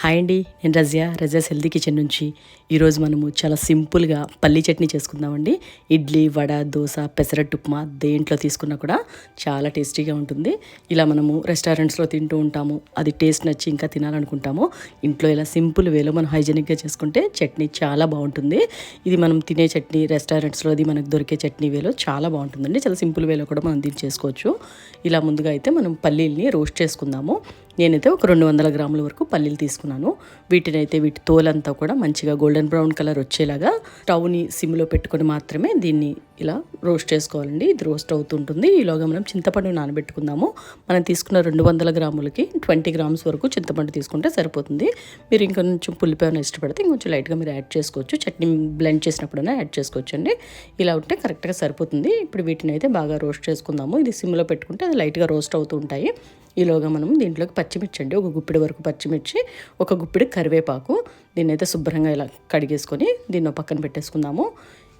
Hi అండి నేను Razia. Razia healthy kitchen నుంచి ఈరోజు మనము చాలా సింపుల్గా పల్లీ చట్నీ చేసుకుందామండి. ఇడ్లీ వడ దోశ పెసరట్టు ఉప్మా దేంట్లో తీసుకున్నా కూడా చాలా టేస్టీగా ఉంటుంది. ఇలా మనము రెస్టారెంట్స్లో తింటూ ఉంటాము. అది టేస్ట్ నచ్చి ఇంకా తినాలనుకుంటాము. ఇంట్లో ఇలా సింపుల్ వేలో మనం హైజెనిక్గా చేసుకుంటే చట్నీ చాలా బాగుంటుంది. ఇది మనం తినే చట్నీ రెస్టారెంట్స్లో అది మనకు దొరికే చట్నీ వేలో చాలా బాగుంటుందండి. చాలా సింపుల్ వేలో కూడా మనం దీన్ని చేసుకోవచ్చు. ఇలా ముందుగా అయితే మనం పల్లీల్ని రోస్ట్ చేసుకుందాము. నేనైతే ఒక రెండు వందల గ్రాముల వరకు పల్లీలు తీసుకున్నాను. వీటిని అయితే వీటి తోలంతా కూడా మంచిగా గోల్డెన్ బ్రౌన్ కలర్ వచ్చేలాగా స్టవ్ని సిమ్లో పెట్టుకొని మాత్రమే దీన్ని ఇలా రోస్ట్ చేసుకోవాలండి. ఇది రోస్ట్ అవుతుంటుంది. ఈలోగా మనం చింతపండు నానబెట్టుకుందాము. మనం తీసుకున్న రెండు వందల గ్రాములకి ట్వంటీ గ్రామ్స్ వరకు చింతపండు తీసుకుంటే సరిపోతుంది. మీరు ఇంకొంచెం పులిపేమైనా ఇష్టపడితే ఇంకొంచెం లైట్గా మీరు యాడ్ చేసుకోవచ్చు. చట్నీ బ్లెండ్ చేసినప్పుడైనా యాడ్ చేసుకోవచ్చు అండి ఇలా ఉంటే కరెక్ట్గా సరిపోతుంది. ఇప్పుడు వీటిని అయితే బాగా రోస్ట్ చేసుకుందాము. ఇది సిమ్లో పెట్టుకుంటే అది లైట్గా రోస్ట్ అవుతూ ఉంటాయి. ఈలోగా మనం దీంట్లోకి పచ్చిమిర్చి అండి ఒక గుప్పిడి వరకు పచ్చిమిర్చి ఒక గుప్పిడి కరివేపాకు. దీన్ని అయితే శుభ్రంగా ఇలా కడిగేసుకొని దీన్ని పక్కన పెట్టేసుకుందాము.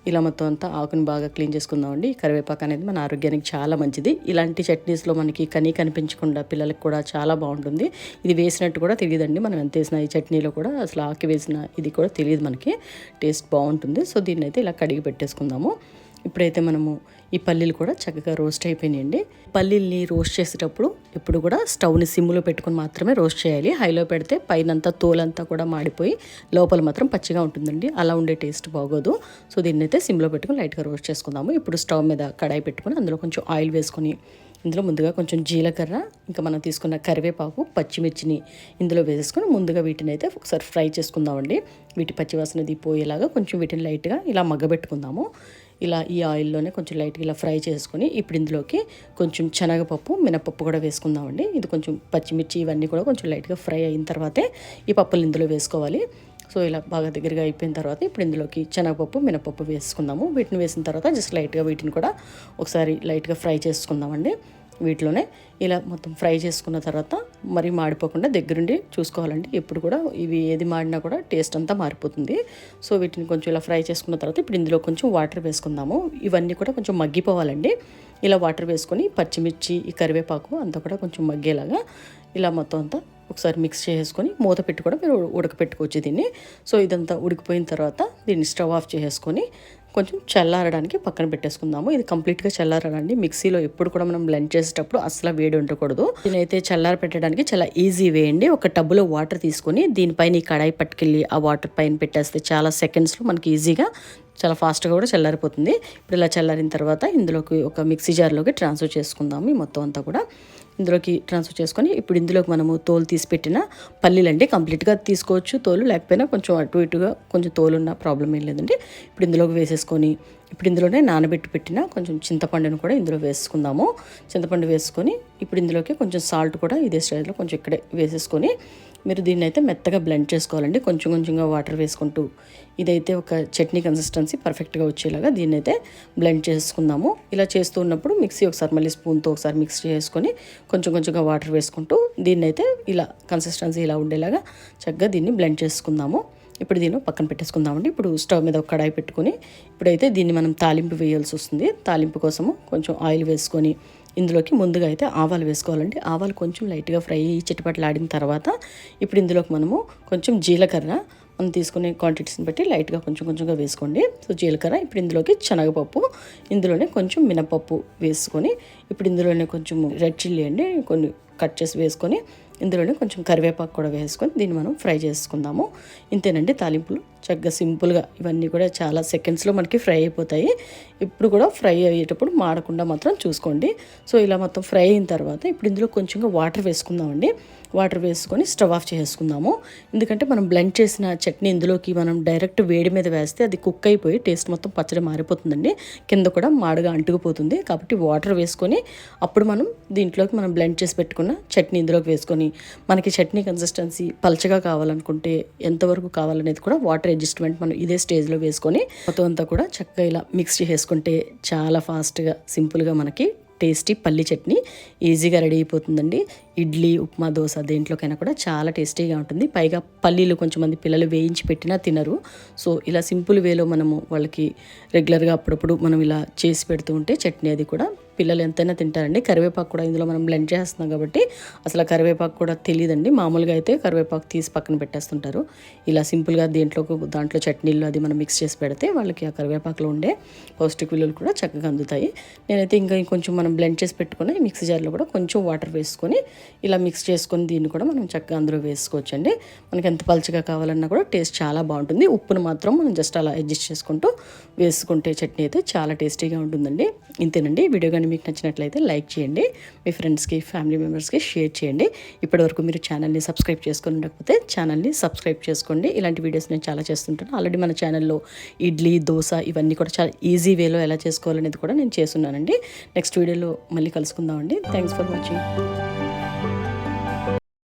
ఇలా మొత్తం అంతా ఆకుని బాగా క్లీన్ చేసుకుందామండి. కరివేపాకు అనేది మన ఆరోగ్యానికి చాలా మంచిది. ఇలాంటి చట్నీస్లో మనకి కనీ కనిపించకుండా పిల్లలకు కూడా చాలా బాగుంటుంది. ఇది వేసినట్టు కూడా తెలియదండి. మనం ఎంత వేసిన ఈ చట్నీలో కూడా అసలు ఆకి వేసిన ఇది కూడా తెలియదు మనకి. టేస్ట్ బాగుంటుంది. సో దీన్ని అయితే ఇలా కడిగి పెట్టేసుకుందాము. ఇప్పుడైతే మనము ఈ పల్లీలు కూడా చక్కగా రోస్ట్ అయిపోయినాయండి. పల్లీల్ని రోస్ట్ చేసేటప్పుడు ఇప్పుడు కూడా స్టవ్ని సిమ్లో పెట్టుకొని మాత్రమే రోస్ట్ చేయాలి. హైలో పెడితే పైనంతా తోలంతా కూడా మాడిపోయి లోపల మాత్రం పచ్చిగా ఉంటుందండి. అలా ఉండే టేస్ట్ బాగోదు. సో దీన్ని అయితే సిమ్లో పెట్టుకుని లైట్గా రోస్ట్ చేసుకుందాము. ఇప్పుడు స్టవ్ మీద కడాయి పెట్టుకొని అందులో కొంచెం ఆయిల్ వేసుకొని ఇందులో ముందుగా కొంచెం జీలకర్ర ఇంకా మనం తీసుకున్న కరివేపాకు పచ్చిమిర్చిని ఇందులో వేసేసుకొని ముందుగా వీటిని అయితే ఒకసారి ఫ్రై చేసుకుందామండి. వీటి పచ్చివాసన పోయేలాగా కొంచెం వీటిని లైట్గా ఇలా మగ్గబెట్టుకుందాము. ఇలా ఈ ఆయిల్లోనే కొంచెం లైట్గా ఇలా ఫ్రై చేసుకొని ఇప్పుడు ఇందులోకి కొంచెం శనగపప్పు మినపప్పు కూడా వేసుకుందామండి. ఇది కొంచెం పచ్చిమిర్చి ఇవన్నీ కూడా కొంచెం లైట్గా ఫ్రై అయిన తర్వాతే ఈ పప్పులు ఇందులో వేసుకోవాలి. సో ఇలా బాగా దగ్గరగా అయిపోయిన తర్వాత ఇప్పుడు ఇందులోకి శనగపప్పు మినపప్పు వేసుకుందాము. వీటిని వేసిన తర్వాత జస్ట్ లైట్గా వీటిని కూడా ఒకసారి లైట్గా ఫ్రై చేసుకుందామండి. వీటిలోనే ఇలా మొత్తం ఫ్రై చేసుకున్న తర్వాత మరీ మాడిపోకుండా దగ్గరుండి చూసుకోవాలండి. ఎప్పుడు కూడా ఇవి ఏది మాడినా కూడా టేస్ట్ అంతా మారిపోతుంది. సో వీటిని కొంచెం ఇలా ఫ్రై చేసుకున్న తర్వాత ఇప్పుడు ఇందులో కొంచెం వాటర్ వేసుకుందాము. ఇవన్నీ కూడా కొంచెం మగ్గిపోవాలండి. ఇలా వాటర్ వేసుకొని పచ్చిమిర్చి ఈ కరివేపాకు అంతా కూడా కొంచెం మగ్గేలాగా ఇలా మొత్తం అంతా ఒకసారి మిక్స్ చేసుకొని మూత పెట్టి కూడా మీరు ఉడకపెట్టుకోవచ్చు దీన్ని. సో ఇదంతా ఉడికిపోయిన తర్వాత దీన్ని స్టవ్ ఆఫ్ చేసుకొని కొంచెం చల్లారడానికి పక్కన పెట్టేసుకుందాము. ఇది కంప్లీట్గా చల్లారడండి మిక్సీలో ఎప్పుడు కూడా మనం బ్లెండ్ చేసేటప్పుడు అసలు వేడి ఉండకూడదు. దీనైతే చల్లార పెట్టడానికి చాలా ఈజీ వేయండి ఒక టబ్బులో వాటర్ తీసుకొని దీనిపైన ఈ కడాయి పట్టుకెళ్ళి ఆ వాటర్ పైన పెట్టేస్తే చాలా సెకండ్స్లో మనకి ఈజీగా చాలా ఫాస్ట్గా కూడా చల్లారిపోతుంది. ఇప్పుడు ఇలా చల్లారిన తర్వాత ఇందులోకి ఒక మిక్సీ జార్లోకి ట్రాన్స్ఫర్ చేసుకుందాము మొత్తం అంతా కూడా. ఇందులోకి ట్రాన్స్ఫర్ చేసుకొని ఇప్పుడు ఇందులోకి మనము తోలు తీసి పెట్టిన పల్లీలు అండి కంప్లీట్గా తీసుకోవచ్చు. తోలు లేకపోయినా కొంచెం అటు ఇటుగా కొంచెం తోలు ఉన్న ప్రాబ్లం ఏం లేదండి. ఇప్పుడు ఇందులోకి వేసేసుకొని ఇప్పుడు ఇందులోనే నానబెట్టి పెట్టిన కొంచెం చింతపండును కూడా ఇందులో వేసుకుందాము. చింతపండు వేసుకొని ఇప్పుడు ఇందులోకి కొంచెం సాల్ట్ కూడా ఇదే స్టైల్లో కొంచెం ఇక్కడే వేసేసుకొని మీరు దీన్ని అయితే మెత్తగా బ్లెండ్ చేసుకోవాలండి. కొంచెం కొంచెంగా వాటర్ వేసుకుంటూ ఇదైతే ఒక చట్నీ కన్సిస్టెన్సీ పర్ఫెక్ట్గా వచ్చేలాగా దీన్ని అయితే బ్లెండ్ చేసుకుందాము. ఇలా చేస్తూ ఉన్నప్పుడు మిక్సీ ఒకసారి మళ్ళీ స్పూన్తో ఒకసారి మిక్స్ చేసుకొని కొంచెం కొంచెంగా వాటర్ వేసుకుంటూ దీన్ని అయితే ఇలా కన్సిస్టెన్సీ ఇలా ఉండేలాగా చక్కగా దీన్ని బ్లెండ్ చేసుకుందాము. ఇప్పుడు దీన్ని పక్కన పెట్టేసుకుందామండి. ఇప్పుడు స్టవ్ మీద ఒక కడాయి పెట్టుకొని ఇప్పుడైతే దీన్ని మనం తాలింపు వేయాల్సి వస్తుంది. తాలింపు కోసము కొంచెం ఆయిల్ వేసుకొని ఇందులోకి ముందుగా అయితే ఆవాలు వేసుకోవాలండి. ఆవాలు కొంచెం లైట్గా ఫ్రై చిట్టుపట్లు తర్వాత ఇప్పుడు ఇందులోకి మనము కొంచెం జీలకర్ర మనం తీసుకునే క్వాంటిటీస్ని బట్టి లైట్గా కొంచెం కొంచెంగా వేసుకోండి. సో జీలకర్ర ఇప్పుడు ఇందులోకి శనగపప్పు ఇందులోనే కొంచెం మినపప్పు వేసుకొని ఇప్పుడు ఇందులోనే కొంచెం రెడ్ చిల్లీ అండి కొన్ని కట్ చేసి వేసుకొని ఇందులోనే కొంచెం కరివేపాకు కూడా వేసుకొని దీన్ని మనం ఫ్రై చేసుకుందాము. ఇంతేనండి తాలింపులు. చక్కగా సింపుల్గా ఇవన్నీ కూడా చాలా సెకండ్స్లో మనకి ఫ్రై అయిపోతాయి. ఇప్పుడు కూడా ఫ్రై అయ్యేటప్పుడు మాడకుండా మాత్రం చూసుకోండి. సో ఇలా మొత్తం ఫ్రై అయిన తర్వాత ఇప్పుడు ఇందులో కొంచెంగా వాటర్ వేసుకుందామండి. వాటర్ వేసుకొని స్టవ్ ఆఫ్ చేసుకుందాము ఎందుకంటే మనం బ్లెండ్ చేసిన చట్నీ ఇందులోకి మనం డైరెక్ట్ వేడి మీద వేస్తే అది కుక్ అయిపోయి టేస్ట్ మొత్తం పచ్చడి మారిపోతుందండి. కింద కూడా మాడుగా అంటుకుపోతుంది. కాబట్టి వాటర్ వేసుకొని అప్పుడు మనం దీంట్లోకి మనం బ్లెండ్ చేసి పెట్టుకున్న చట్నీ ఇందులోకి వేసుకొని మనకి చట్నీ కన్సిస్టెన్సీ పలచగా కావాలనుకుంటే ఎంతవరకు కావాలనేది కూడా వాటర్ అడ్జస్ట్మెంట్ మనం ఇదే స్టేజ్లో వేసుకొని మొత్తం అంతా కూడా చక్కగా ఇలా మిక్స్ చేసుకుంటే చాలా ఫాస్ట్గా సింపుల్గా మనకి టేస్టీ పల్లి చట్నీ ఈజీగా రెడీ అయిపోతుందండి. ఇడ్లీ ఉప్మా దోశ దేంట్లోకైనా కూడా చాలా టేస్టీగా ఉంటుంది. పైగా పల్లీలు కొంచెం మంది పిల్లలు వేయించి పెట్టినా తినరు. సో ఇలా సింపుల్ వేలో మనము వాళ్ళకి రెగ్యులర్గా అప్పుడప్పుడు మనం ఇలా చేసి పెడుతూ ఉంటే చట్నీ అది కూడా పిల్లలు ఎంతైనా తింటారండి. కరివేపాకు కూడా ఇందులో మనం బ్లెండ్ చేస్తున్నాం కాబట్టి అసలు కరివేపాకు కూడా తెలియదండి మామూలుగా అయితే కరివేపాకు తీసి పక్కన పెట్టేస్తుంటారు. ఇలా సింపుల్గా దీంట్లో దాంట్లో చట్నీలు అది మనం మిక్స్ చేసి పెడితే వాళ్ళకి ఆ కరివేపాకులో ఉండే పౌష్టిక విలువలు కూడా చక్కగా అందుతాయి. నేనైతే ఇంకా కొంచెం మనం బ్లెండ్ చేసి పెట్టుకొని మిక్సీ జార్లో కూడా కొంచెం వాటర్ వేసుకొని ఇలా మిక్స్ చేసుకొని దీన్ని కూడా మనం చక్కగా అందులో వేసుకోవచ్చు అండి మనకి ఎంత పలుచగా కావాలన్నా కూడా టేస్ట్ చాలా బాగుంటుంది. ఉప్పును మాత్రం మనం జస్ట్ అలా అడ్జస్ట్ చేసుకుంటూ వేసుకుంటే చట్నీ అయితే చాలా టేస్టీగా ఉంటుందండి. ఇంతేనండి. వీడియో కానీ మీకు నచ్చినట్లయితే లైక్ చేయండి మీ ఫ్రెండ్స్కి ఫ్యామిలీ మెంబర్స్కి షేర్ చేయండి. ఇప్పటివరకు మీరు ఛానల్ని సబ్స్క్రైబ్ చేసుకుని ఉండకపోతే ఛానల్ని సబ్స్క్రైబ్ చేసుకోండి. ఇలాంటి వీడియోస్ నేను చాలా చేస్తుంటాను. ఆల్రెడీ మన ఛానల్లో ఇడ్లీ దోశ ఇవన్నీ కూడా చాలా ఈజీ వేలో ఎలా చేసుకోవాలనేది కూడా నేను చేస్తున్నానండి. నెక్స్ట్ వీడియోలో మళ్ళీ కలుసుకుందామండి. Thanks for watching.